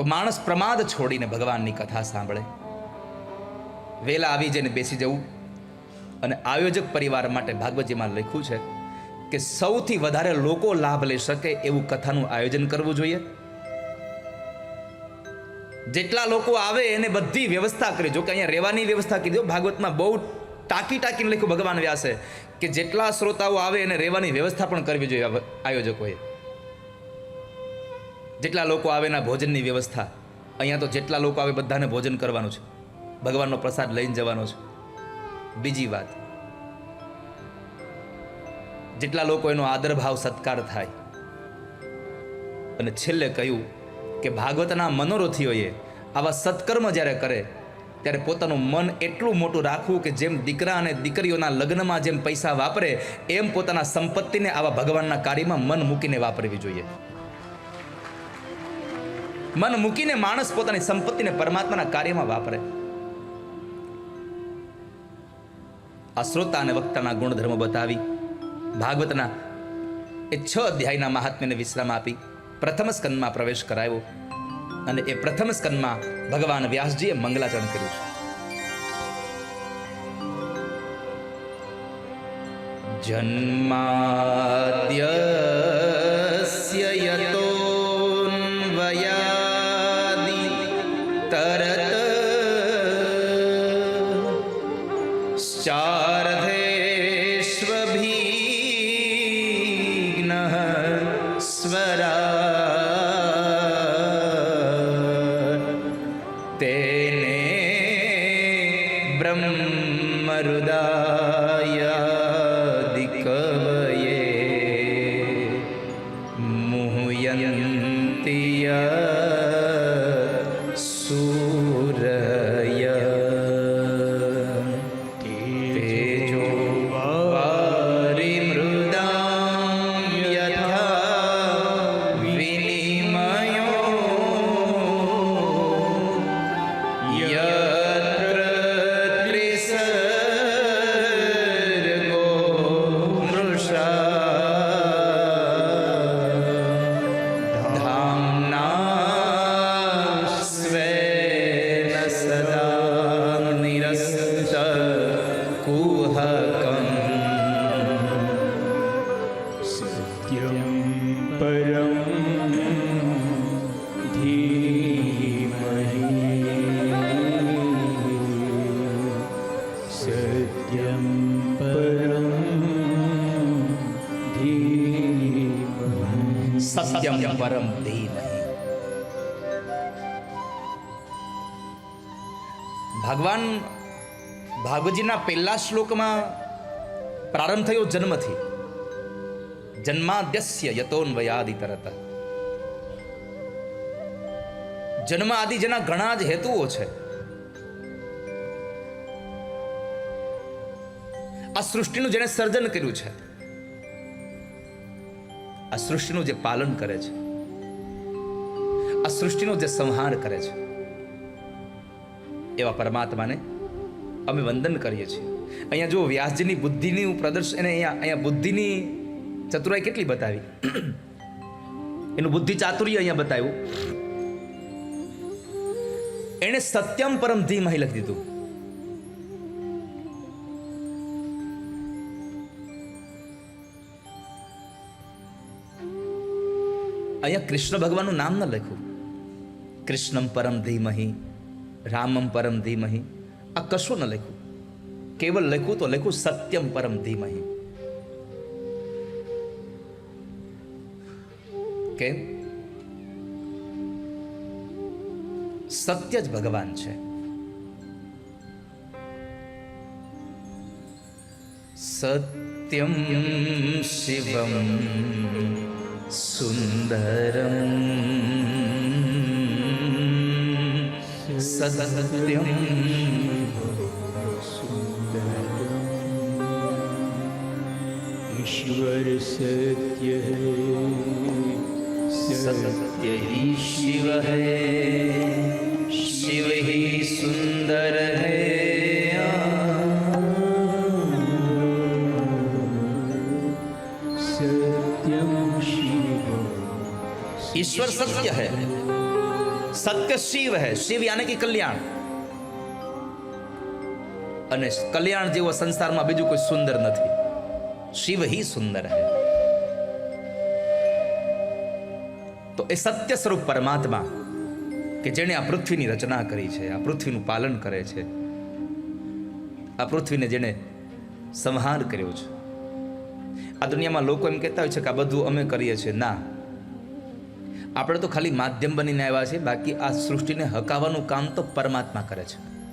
તો માણસ પ્રમાદ છોડીને ભગવાનની કથા સાંભળે. વેલા આવી જઈને બેસી જવું અને આયોજક પરિવાર માટે ભાગવતજીમાં લખ્યું છે કે સૌથી વધારે લોકો લાભ લઈ શકે એવું કથાનું આયોજન કરવું જોઈએ. જેટલા લોકો આવે એને બધી વ્યવસ્થા કરી. જો કે અહીંયા રહેવાની વ્યવસ્થા કીધું. ભાગવતમાં બહુ ટાંકી ટાંકીને લખ્યું ભગવાન વ્યાસે કે જેટલા શ્રોતાઓ આવે એને રહેવાની વ્યવસ્થા પણ કરવી જોઈએ આયોજકોએ. જેટલા લોકો આવે એના ભોજનની વ્યવસ્થા. અહીંયા તો જેટલા લોકો આવે બધાને ભોજન કરવાનું છે. ભગવાનનો પ્રસાદ લઈને જવાનો છે. બીજી વાત. જેટલા લોકો એનો આદર ભાવ સત્કાર થાય. અને છેલ્લે કહ્યું કે ભાગવતના મનોરથીઓએ આવા સત્કર્મ જ્યારે કરે, ત્યારે પોતાનું મન એટલું મોટું રાખવું કે જેમ દીકરા અને દીકરીઓના લગ્નમાં જેમ પૈસા વાપરે, એમ પોતાના સંપત્તિને આવા ભગવાનના કાર્યમાં મન મૂકીને વાપરવી જોઈએ. મન મૂકીને માણસ પોતાની સંપત્તિને પરમાત્માના કાર્યમાં વાપરે. આ શ્રોતા અને વક્તાના ગુણધર્મો બતાવી, ભાગવતના એ છ અધ્યાયના મહાત્મ્યને વિશ્રામ આપી, પ્રથમ સ્કંદમાં પ્રવેશ કરાયો અને એ પ્રથમ સ્કંદમાં ભગવાન વ્યાસજીએ મંગલાચરણ કર્યું છે. જન્માદ્યસ્ય ચાર્ધેષ્વભીગ્નઃ સ્વરા निरस्त कुहकम् सत्यं परं धीमहि सत्यं परं धीमहि સત્યમ પરમ ધીમહિ ભગવાન ભાગવતજીના પહેલા શ્લોકમાં પ્રારંભ થયો જન્મથી. જન્માદ્યસ્ય યતોન્વયાદિ તરત જન્મ આદિ જેના ઘણા જ હેતુઓ છે. આ સૃષ્ટિનું જેને સર્જન કર્યું છે. આ સૃષ્ટિનું જે પાલન કરે છે. આ સૃષ્ટિનો જે સંહાર કરે છે. એવા પરમાત્માને અમે વંદન કરીએ છીએ. અહીંયા જો વ્યાસજીની બુદ્ધિની પ્રદર્શન એને અહીંયા અહીંયા બુદ્ધિની ચતુરાઈ કેટલી બતાવી? એનું બુદ્ધિ ચાતુર્ય અહીંયા બતાવ્યું. એણે સત્યમ પરમ ધીમહિ લખી દીધું. અહીંયા કૃષ્ણ ભગવાનનું નામ ન લખ્યું. કૃષ્ણમ પરમ ધીમહી, રામમ પરમ ધીમહિ. આ કશું ન લખ્યું. કેવલ લખ્યું તો લખ્યું સત્યમ પરમ ધીમહિ. કેમ? સત્ય જ ભગવાન છે. સત્યમ શિવમ સુંદરમ સત્યમ ईश्वर सत्य है सत्य ही शिव है शिव ही सुंदर है सत्यं शिव ईश्वर सत्य है सत्य शिव है शिव यानी कि कल्याण અને કલ્યાણ જેવો સંસારમાં બીજું કોઈ સુંદર નથી શિવ ही સુંદર है તો એ સત્ય સ્વરૂપ પરમાત્મા કે જેણે આ પૃથ્વીની રચના કરી છે આ પૃથ્વીનું પાલન કરે છે આ પૃથ્વીને જેણે સંહાર કર્યો છે આ દુનિયામાં લોકો એમ કહેતા હોય છે કે આ બધું અમે કરીએ છીએ ના આપણે તો ખાલી માધ્યમ બનીને આવ્યા છે બાકી આ સૃષ્ટિને હકાવવાનું કામ તો પરમાત્મા કરે છે.